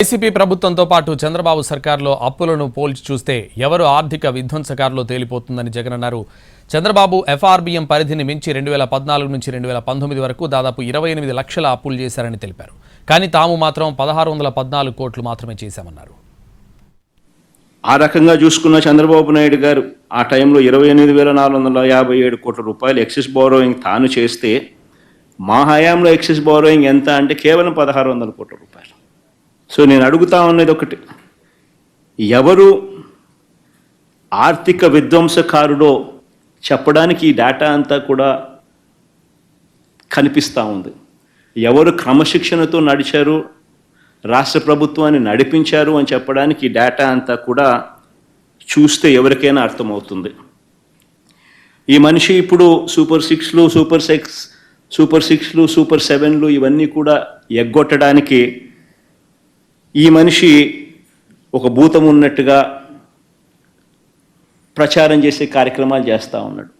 YCP ప్రభుత్వంతో పాటు చంద్రబాబు సర్కార్లో అప్పులను పోల్చి చూస్తే ఎవరు ఆర్థిక విధ్వంసకారులో తేలిపోతుందని జగన్ అన్నారు. చంద్రబాబు ఎఫ్ఆర్బిఎం పరిధిని మించి రెండు వేల పద్నాలుగు నుంచి రెండు వేల పంతొమ్మిది వరకు దాదాపు ఇరవై ఎనిమిది లక్షల అప్పులు చేశారని తెలిపారు. కానీ తాము మాత్రం పదహారు వందల పద్నాలుగు కోట్లు మాత్రమే చేశామన్నారు. ఆ రకంగా చూసుకున్న చంద్రబాబు నాయుడు గారు ఆ టైంలో ఇరవై ఎనిమిది వేల నాలుగు వందల యాభై ఏడు కోట్ల రూపాయలు ఎక్సెస్ బోరోయింగ్ తాను చేస్తే మా హయాంలో ఎక్సెస్ బోరోయింగ్ ఎంత అంటే కేవలం పదహారు వందల కోట్ల రూపాయలు. సో నేను అడుగుతా ఉన్నది ఒకటి. ఎవరు ఆర్థిక విధ్వంసకారుడో చెప్పడానికి ఈ డేటా అంతా కూడా కనిపిస్తూ ఉంది. ఎవరు క్రమశిక్షణతో నడిచారు రాష్ట్ర ప్రభుత్వాన్ని నడిపించారు అని చెప్పడానికి ఈ డేటా అంతా కూడా చూస్తే ఎవరికైనా అర్థమవుతుంది. ఈ మనిషి ఇప్పుడు సూపర్ సిక్స్లు సూపర్ సిక్స్ సూపర్ సిక్స్లు సూపర్ సెవెన్లు ఇవన్నీ కూడా ఎగ్గొట్టడానికి ఈ మనిషి ఒక భూతం ఉన్నట్టుగా ప్రచారం చేసే కార్యక్రమాలు చేస్తూ ఉన్నాడు.